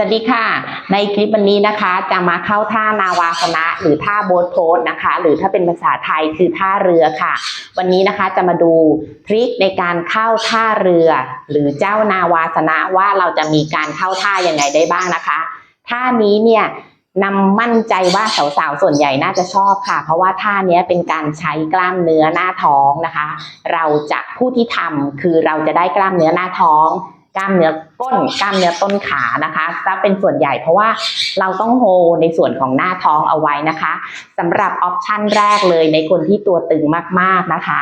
สวัสดีค่ะ ในคลิปวันนี้นะคะจะมาเข้าท่านาวาสนะ หรือท่าโบ๊ทโพสนะคะ หรือถ้าเป็นภาษาไทยคือท่าเรือค่ะ วันนี้นะคะจะมาดูทริคในการเข้าท่าเรือ หรือเจ้านาวาสนะว่าเราจะมีการเข้าท่ายังไงได้บ้างนะคะท่านี้เนี่ยนำมั่นใจว่าสาวๆส่วนใหญ่น่าจะชอบค่ะ เพราะว่าท่านี้เป็นการใช้กล้ามเนื้อหน้าท้องนะคะ เราจะผู้ที่ทำคือเราจะได้กล้ามเนื้อหน้าท้อง กล้ามเนื้อก้นกล้ามเนื้อต้นขานะคะจะเป็นส่วนใหญ่เพราะว่าเราต้องโฮในส่วนของหน้าท้องเอาไว้นะคะสำหรับออปชันแรกเลยในคนที่ตัวตึงมากๆนะคะ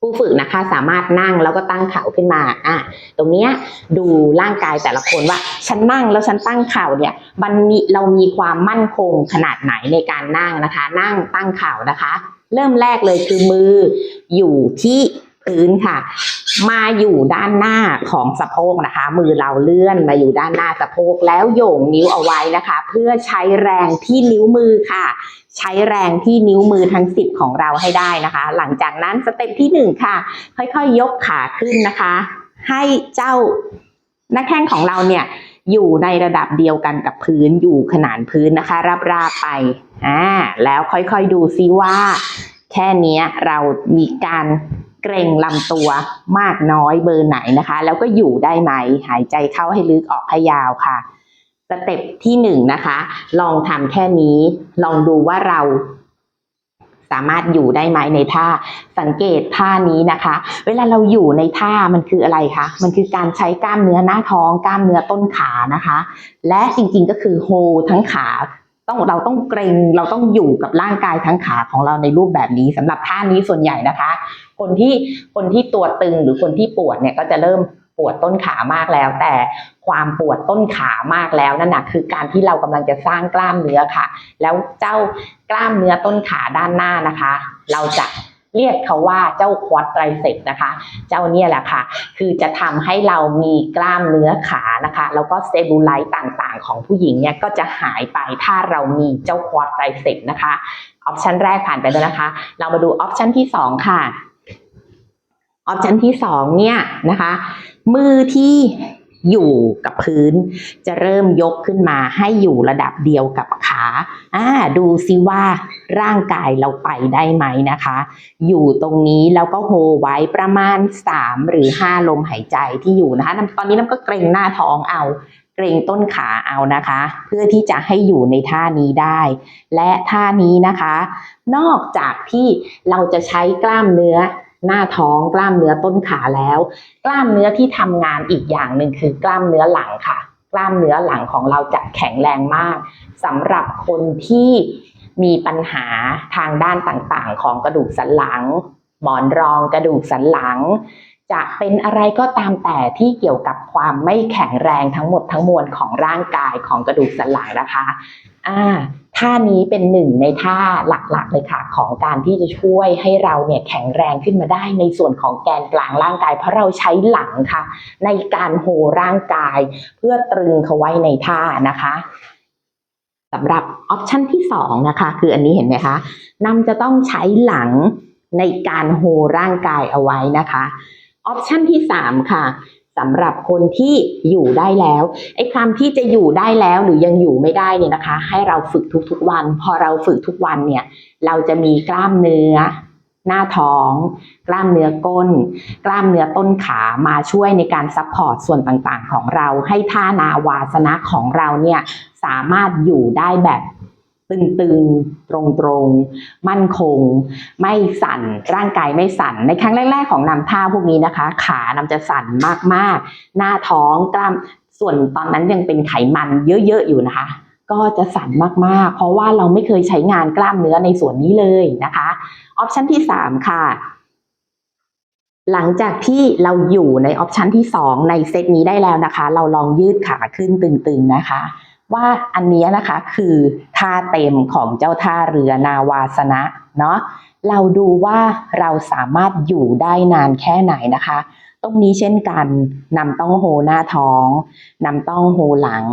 ผู้ฝึกนะคะสามารถนั่งแล้วก็ตั้งเข่าขึ้นมาอะตรงเนี้ยดูร่างกายแต่ละคนว่าฉันนั่งแล้วฉันตั้งเข่าเนี่ยมันมีเรามีความมั่นคงขนาดไหนในการนั่งนะคะ นั่งตั้งเข่านะคะ เริ่มแรกเลยคือมืออยู่ที่ พื้นค่ะ มาอยู่ด้านหน้าของสะโพกนะคะ มือเราเลื่อนมาอยู่ด้านหน้าสะโพกแล้วโยงนิ้วเอาไว้นะคะ เพื่อใช้แรงที่นิ้วมือค่ะ ใช้แรงที่นิ้วมือทั้งสิบของเราให้ได้นะคะ หลังจากนั้นสเต็ปที่หนึ่งค่ะ ค่อยๆยกขาขึ้นนะคะ ให้เจ้าหน้าแข้งของเราเนี่ยอยู่ในระดับเดียวกันกับพื้นอยู่ขนานพื้นนะคะ ราบๆไปอ่าแล้วค่อยๆดูซิว่า แค่นี้เรามีการ เกรงลำตัวมากน้อยเบอร์ไหนนะคะ แล้วก็อยู่ได้ไหมหายใจเข้าให้ลึกออกให้ยาวค่ะสเต็ปที่หนึ่งนะคะ ลองทำแค่นี้ ลองดูว่าเราสามารถอยู่ได้ไหมในท่า สังเกตท่านี้นะคะ เวลาเราอยู่ในท่ามันคืออะไรคะ มันคือการใช้กล้ามเนื้อหน้าท้อง กล้ามเนื้อต้นขานะคะ และจริงๆก็คือโฮทั้งขา ต้องเราต้องเกรงเราต้องอยู่กับร่างกายทั้งขาของเราในรูปแบบนี้สำหรับท่านี้ส่วนใหญ่นะคะ คนที่คนที่ตัวตึงหรือคนที่ปวดเนี่ยก็จะเริ่มปวดต้นขามากแล้ว แต่ความปวดต้นขามากแล้วนั่นนะคือการที่เรากำลังจะสร้างกล้ามเนื้อค่ะ แล้วเจ้ากล้ามเนื้อต้นขาด้านหน้านะคะ เราจะ เรียกเขาว่าเจ้าควอดไตรเซปนะคะ เจ้าเนี่ยแหละค่ะ คือจะทำให้เรามีกล้ามเนื้อขานะคะ แล้วก็เซลลูไลท์ต่างๆ ของผู้หญิงเนี่ยก็จะหายไปถ้าเรามีเจ้าควอดไตรเซปนะคะออปชันแรกผ่านไปแล้วนะคะ เรามาดูออปชันที่สองค่ะออปชันที่สองเนี่ยนะคะ มือที่อยู่กับพื้น จะเริ่มยกขึ้นมาให้อยู่ระดับเดียวกับขา อ่าดูซิว่าร่างกายเราไปได้ไหมนะคะ อยู่ตรงนี้แล้วก็โฮไว้ประมาณ 3 หรือ 5 ลมหายใจที่อยู่นะคะ ตอนนี้น้ำก็เกรงหน้าท้องเอาเกรงต้นขาเอานะคะ เพื่อที่จะให้อยู่ในท่านี้ได้ และท่านี้นะคะ นอกจากที่เราจะใช้กล้ามเนื้อหน้าท้องกล้ามเนื้อต้นขาแล้ว กล้ามเนื้อที่ทำงานอีกอย่างหนึ่งคือกล้ามเนื้อหลังค่ะ กล้ามเนื้อหลังของเราจะแข็งแรงมากสำหรับคนที่มีปัญหาทางด้านต่างๆ ของกระดูกสันหลังหมอนรองกระดูกสันหลัง จะเป็นอะไรก็ตามแต่ที่เกี่ยวกับความไม่แข็งแรงทั้งหมดทั้งมวลของร่างกายของกระดูกสันหลังนะคะ อ่าท่านี้เป็นหนึ่งในท่าหลักๆเลยค่ะ ของการที่จะช่วยให้เราเนี่ยแข็งแรงขึ้นมาได้ในส่วนของแกนกลางร่างกาย เพราะเราใช้หลังค่ะ ในการโฮร่างกาย เพื่อตรึงเขาไว้ในท่านะคะสำหรับออปชันที่สองนะคะ คืออันนี้เห็นไหมคะนำจะต้องใช้หลังในการโฮร่างกายเอาไว้นะคะออปชันที่สามค่ะ สำหรับคนที่อยู่ได้แล้วไอ้ความที่จะอยู่ได้แล้วหรือยังอยู่ไม่ได้เนี่ยนะคะ ให้เราฝึกทุกๆวัน พอเราฝึกทุกวันเนี่ยเราจะมีกล้ามเนื้อหน้าท้อง กล้ามเนื้อก้น กล้ามเนื้อต้นขามาช่วยในการซัพพอร์ตส่วนต่างๆ ของเราให้ท่านาวาสนะของเราเนี่ยสามารถอยู่ได้แบบ ตึงๆ ตรงๆ มั่นคง ไม่สั่น ร่างกายไม่สั่น ในครั้งแรก ๆ ของนำท่าพวกนี้นะคะ ขานำจะสั่นมากๆ หน้าท้องกล้ามส่วนตอนนั้นยังเป็นไขมันเยอะๆ อยู่นะคะ ก็จะสั่นมากๆ เพราะว่าเราไม่เคยใช้งานกล้ามเนื้อในส่วนนี้เลยนะคะ ออปชันที่สามค่ะหลังจากที่เราอยู่ในออปชันที่สองในเซตนี้ได้แล้วนะคะ เราลองยืดขาขึ้นตึงๆนะคะ ว่าอันนี้นะคะคือท่าเต็มของเจ้าท่าเรือนาวาสนะเนาะเราดูว่าเราสามารถอยู่ได้นานแค่ไหนนะคะ ตรงนี้เช่นกันนำต้องโฮหน้าท้องนำต้องโฮหลัง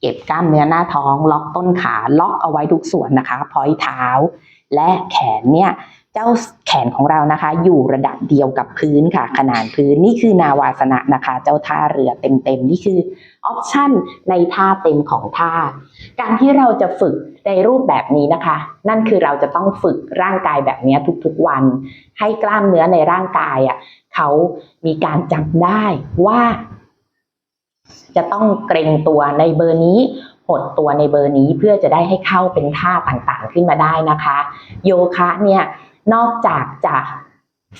เก็บกล้ามเนื้อหน้าท้อง ล็อกต้นขาล็อกเอาไว้ทุกส่วนนะคะพอยเท้า และแขนเนี่ย เจ้าแขนของเรานะคะ อยู่ระดับเดียวกับพื้นค่ะ ขนานพื้นนี่คือนาวาสนะนะคะ เจ้าท่าเรือเต็มๆนี่คือออปชั่นในท่าเต็มของท่า การที่เราจะฝึกในรูปแบบนี้นะคะ นั่นคือเราจะต้องฝึกร่างกายแบบนี้ทุกๆวัน ให้กล้ามเนื้อในร่างกายอะเขามีการจำได้ว่า จะต้องเกรงตัวในเบอร์นี้หดตัวในเบอร์นี้เพื่อจะได้ให้เข้าเป็นท่าต่างๆขึ้นมาได้นะคะ โยคะเนี่ย นอกจากจะ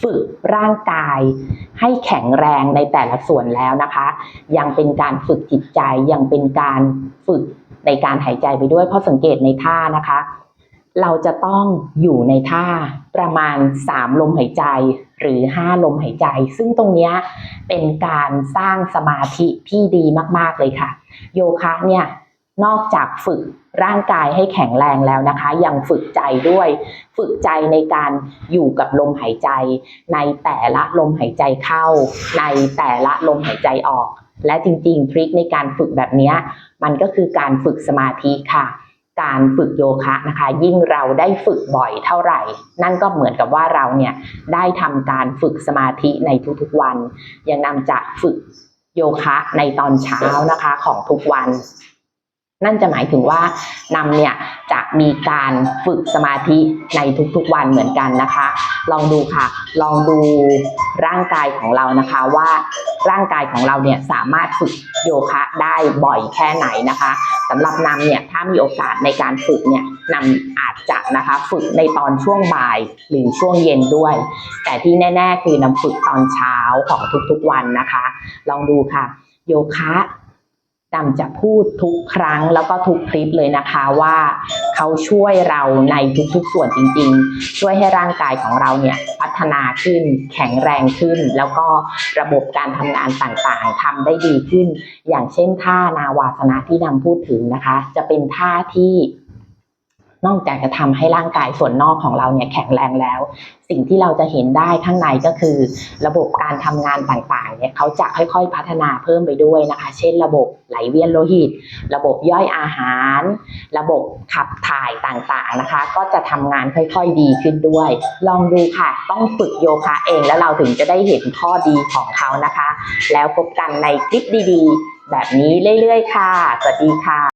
ฝึกร่างกายให้แข็งแรงในแต่ละส่วนแล้วนะคะ ยังเป็นการฝึกจิตใจยังเป็นการฝึกในการหายใจไปด้วย เพราะสังเกตในท่านะคะ เราจะต้องอยู่ในท่าประมาณ 3 ลมหายใจหรือ 5 ลมหายใจ ซึ่งตรงนี้เป็นการสร้างสมาธิที่ดีมาก ๆ เลยค่ะ โยคะเนี่ย นอกจากฝึกร่างกายให้แข็งแรงแล้วนะคะ ยังฝึกใจด้วย ฝึกใจในการอยู่กับลมหายใจ ในแต่ละลมหายใจเข้า ในแต่ละลมหายใจออก และจริงๆ ทริคในการฝึกแบบนี้มันก็คือการฝึกสมาธิค่ะ การฝึกโยคะนะคะ ยิ่งเราได้ฝึกบ่อยเท่าไหร่ นั่นก็เหมือนกับว่าเราเนี่ยได้ทำการฝึกสมาธิในทุกๆวัน ยังนำจะฝึกโยคะในตอนเช้านะคะของทุกวัน นั่นจะหมายถึงว่านำเนี่ยจะมีการฝึกสมาธิในทุกๆวันเหมือนกันนะคะ ลองดูค่ะ ลองดูร่างกายของเรานะคะว่าร่างกายของเราเนี่ยสามารถฝึกโยคะได้บ่อยแค่ไหนนะคะสำหรับนำเนี่ยถ้ามีโอกาสในการฝึกเนี่ยนำอาจจะนะคะฝึกในตอนช่วงบ่ายหรือช่วงเย็นด้วย แต่ที่แน่ ๆ คือนำฝึกตอนเช้าของทุกๆวันนะคะ ลองดูค่ะ โยคะ ดำจะพูดทุกครั้งแล้วก็ทุกคลิปเลยนะคะว่าเขาช่วยเราในทุกๆส่วนจริงๆ ช่วยให้ร่างกายของเราเนี่ยพัฒนาขึ้นแข็งแรงขึ้น แล้วก็ระบบการทำงานต่างๆทำได้ดีขึ้น อย่างเช่นท่านาวาสนะที่นำพูดถึงนะคะ จะเป็นท่าที่ นอกจากจะทำให้ร่างกายส่วนนอกของเราเนี่ยแข็งแรงแล้ว สิ่งที่เราจะเห็นได้ข้างในก็คือ ระบบการทำงานต่างๆเนี่ยเขาจะค่อยๆพัฒนาเพิ่มไปด้วยนะคะ เช่น ระบบไหลเวียนโลหิต ระบบย่อยอาหาร ระบบขับถ่ายต่างๆนะคะ ก็จะทำงานค่อยๆดีขึ้นด้วย ลองดูค่ะ ต้องฝึกโยคะเองแล้วเราถึงจะได้เห็นข้อดีของเขานะคะ แล้วพบกันในคลิปดีๆ แบบนี้เรื่อยๆ ค่ะ สวัสดีค่ะ